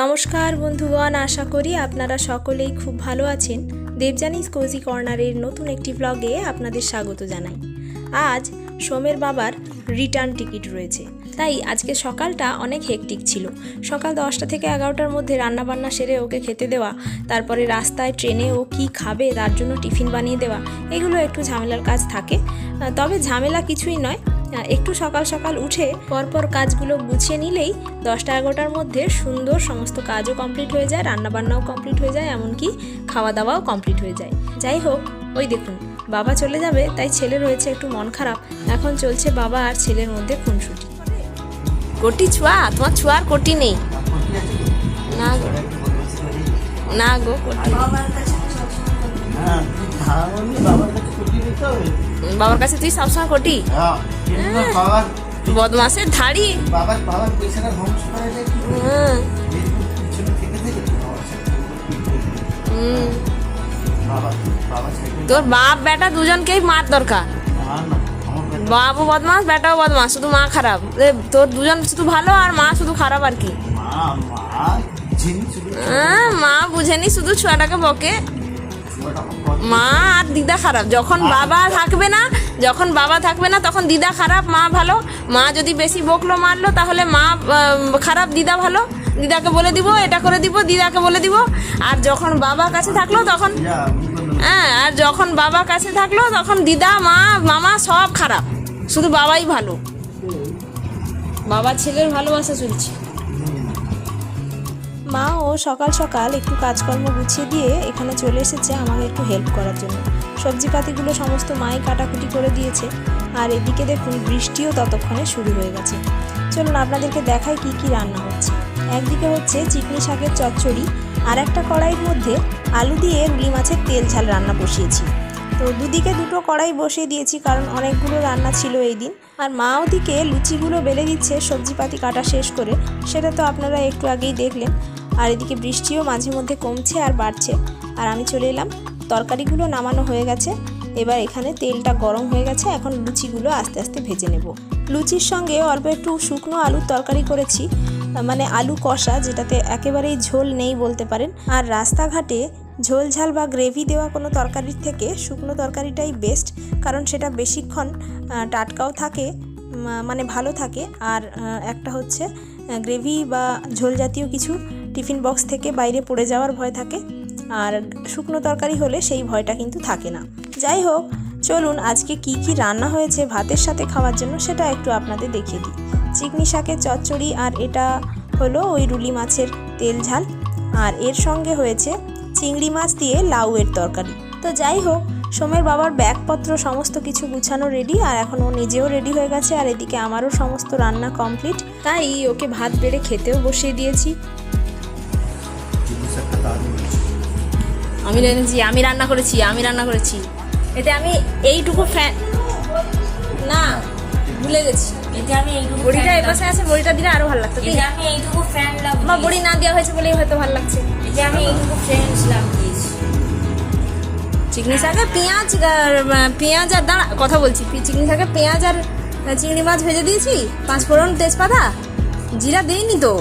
নমস্কার বন্ধুগণ, আশা করি আপনারা সকলেই খুব ভালো আছেন। দেবজানিস কোজি কর্নারের নতুন একটি ব্লগে আপনাদের স্বাগত জানাই। আজ সোমের বাবার রিটার্ন টিকিট রয়েছে। তাই আজকে সকালটা অনেক হেকটিক ছিল। সকাল দশটা থেকে এগারোটার মধ্যে রান্নাবান্না সেরে ওকে খেতে দেওয়া, তারপরে রাস্তায় ট্রেনে ও কি খাবে, তার জন্য টিফিন বানিয়ে দেওয়া, এগুলো একটু ঝামেলার কাজ থাকে। তবে ঝামেলা কিছুই নয়। একটু সকাল সকাল উঠে পরপর কাজগুলো গুছিয়ে নিলেই দশটা এগারোটার মধ্যে সুন্দর সমস্ত কাজও কমপ্লিট হয়ে যায়, রান্নাবান্নাও কমপ্লিট হয়ে যায়, এমনকি খাওয়া দাওয়াও কমপ্লিট হয়ে যায়। যাই হোক, ওই দেখুন, বাবা চলে যাবে, তাই ছেলে রয়েছে, একটু মন খারাপ। এখন চলছে বাবা আর ছেলের মধ্যে খুনসুটি। কোটি ছুয়া, তোমার ছুয়ার কোটি নেই। না গো। না গো, কোটি বাবার কাছে তুই সবসময় কোটি? হ্যাঁ, বদমাসের ধাড়ি। বাবার বাবার পয়সাটা ধ্বংস করা তোর বাপ বেটা দুজনকেই মার দরকার। বাবু বদমাস বেটাও বদমাস শুধু মা খারাপ। এ, তোর দুজন শুধু ভালো আর মা শুধু খারাপ আর কি? মা মা বুঝেনি শুধু ছুয়াটাকে বকে। মা আর দিদা খারাপ। যখন বাবা থাকবে না, যখন বাবা থাকবে না, তখন দিদা খারাপ, মা ভালো। মা যদি বেশি বকলো মারলো, তাহলে মা খারাপ, দিদা ভালো। দিদাকে বলে দিব, এটা করে দিব, দিদাকে বলে দিব। আর যখন বাবা কাছে থাকল, তখন হ্যাঁ আর যখন বাবা কাছে থাকল, তখন দিদা, মা, মামা সব খারাপ। শুধু বাবাই ভালো। বাবা ছেলের ভালোবাসা চলছে। মা ও সকাল সকাল একটু কাজকর্ম গুছিয়ে দিয়ে এখানে চলে এসেছে আমাকে একটু হেল্প করার জন্য। সবজিপাতিগুলো সমস্ত মাই কাটাকুটি করে দিয়েছে। আর এদিকে দেখুন, বৃষ্টিও ততক্ষণে শুরু হয়ে গেছে। চলুন আপনাদেরকে দেখাই কি কি রান্না হচ্ছে। একদিকে হচ্ছে চিকনি শাকের চচ্চড়ি আর একটা কড়াইয়ের মধ্যে আলু দিয়ে রুলি মাছের তেল ঝাল রান্না বসিয়েছি। তো দুদিকে দুটো কড়াই বসিয়ে দিয়েছি, কারণ অনেকগুলো রান্না ছিল এই দিন। আর মা ওদিকে লুচিগুলো বেলে দিচ্ছে, সবজিপাতি কাটা শেষ করে। সেটা তো আপনারা একটু আগেই দেখলেন। আর এদিকে বৃষ্টিও মাঝে মধ্যে কমছে আর বাড়ছে। আর আমি চলে এলাম। তরকারিগুলো নামানো হয়ে গেছে। এবার এখানে তেলটা গরম হয়ে গেছে। এখন লুচিগুলো আস্তে আস্তে ভেজে নেব। লুচির সঙ্গে অল্প একটু শুকনো আলুর তরকারি করেছি। মানে আলু কষা, যেটাতে একেবারেই ঝোল নেই বলতে পারেন। আর রাস্তাঘাটে ঝোল ঝাল বা গ্রেভি দেওয়া কোনো তরকারির থেকে শুকনো তরকারিটাই বেস্ট। কারণ সেটা বেশিক্ষণ টাটকাও থাকে মানে ভালো থাকে। আর একটা হচ্ছে গ্রেভি বা ঝোল জাতীয় কিছু। টিফিন বক্স থেকে বাইরে পড়ে যাওয়ার ভয় থাকে। আর শুকনো তরকারি হলে সেই ভয়টা কিন্তু থাকে না। যাই হোক, চলুন আজকে কি কি রান্না হয়েছে ভাতের সাথে খাওয়ার জন্য সেটা একটু আপনাদের দেখিয়ে দিই। চিকনি শাকের চচ্চড়ি আর এটা হলো ওই রুলি মাছের তেল ঝাল। আর এর সঙ্গে হয়েছে চিংড়ি মাছ দিয়ে লাউয়ের তরকারি। তো যাই হোক, সোমের বাবার ব্যাগপত্র সমস্ত কিছু গুছানো রেডি আর এখন ও নিজেও রেডি হয়ে গেছে আর এদিকে আমারও সমস্ত রান্না কমপ্লিট তাই ওকে ভাত বেড়ে খেতেও বসিয়ে দিয়েছি। আমি রেঁধেছি আমি রান্না করেছি আমি রান্না করেছি। এতে আমি এইটুকু ফ্যান না ভুলে গেছি। এতে আমি এইটুকু বড়িটা আছে বড়িটা দিলে আরও ভালো লাগতো। আমি এইটুকু ফ্যান লাভ বড়ি না দেওয়া হয়েছে বলেই হয়তো ভালো লাগছে। এতে আমি এইটুকু লাভ দিয়েছি। চিকনি শাকে পেঁয়াজ আর, পেঁয়াজ আর দাঁড়া কথা বলছি শাকে পেঁয়াজ আর চিংড়ি মাছ ভেজে দিয়েছি পাঁচ ফোড়ন তেজপাতা জিরা দিইনি তো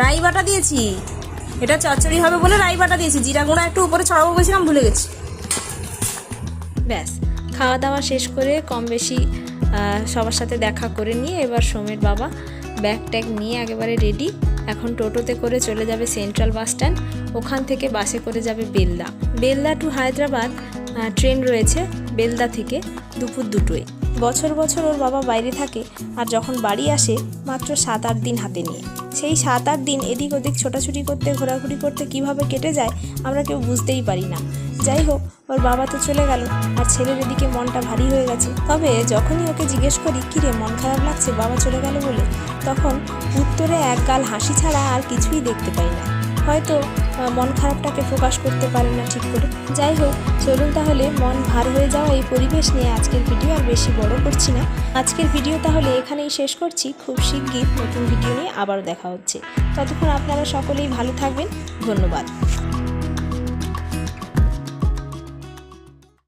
রাই বাটা দিয়েছি। এটা চচ্চড়ি হবে বলে রাই বাটা দিয়েছি। জিরা গুঁড়া একটু উপরে ছড়াবো বলছিলাম, ভুলে গেছি। ব্যাস, খাওয়া দাওয়া শেষ করে কম বেশি সবার সাথে দেখা করে নিয়ে এবার সোমের বাবা ব্যাগ ট্যাগ নিয়ে একেবারে রেডি এখন টোটোতে করে চলে যাবে সেন্ট্রাল বাস স্ট্যান্ড ওখান থেকে বাসে করে যাবে বেলদা। বেলদা টু হায়দ্রাবাদ ট্রেন রয়েছে বেলদা থেকে দুপুর দুটোয়। বছর বছর ওর বাবা বাইরে থাকে আর যখন বাড়ি আসে মাত্র সাত আট দিন হাতে নিয়ে। সেই সাত আট দিন এদিক ওদিক ছোটাছুটি করতে, ঘোরাঘুরি করতে কীভাবে কেটে যায় আমরা কেউ বুঝতেই পারি না। যাই হোক, ওর বাবা তো চলে গেল আর ছেলের এদিকে মনটা ভারী হয়ে গেছে। তবে যখনই ওকে জিজ্ঞেস করি, কিরে, মন খারাপ লাগছে? বাবা চলে গেল বলে? তখন উত্তরে এক গাল হাসি ছাড়া আর কিছুই দেখতে পাই না। হয়তো মন খারাপটাকে প্রকাশ করতে পারে না ঠিক করে। যাই হোক, চলুন তাহলে মন ভার হয়ে যাওয়া এই পরিবেশ নিয়ে আজকের ভিডিও আর বেশি বড় করছি না। আজকের ভিডিও তাহলে এখানেই শেষ করছি। খুব শিগগির নতুন ভিডিও নিয়ে আবারও দেখা হচ্ছে। ততক্ষণ আপনারা সকলেই ভালো থাকবেন। ধন্যবাদ।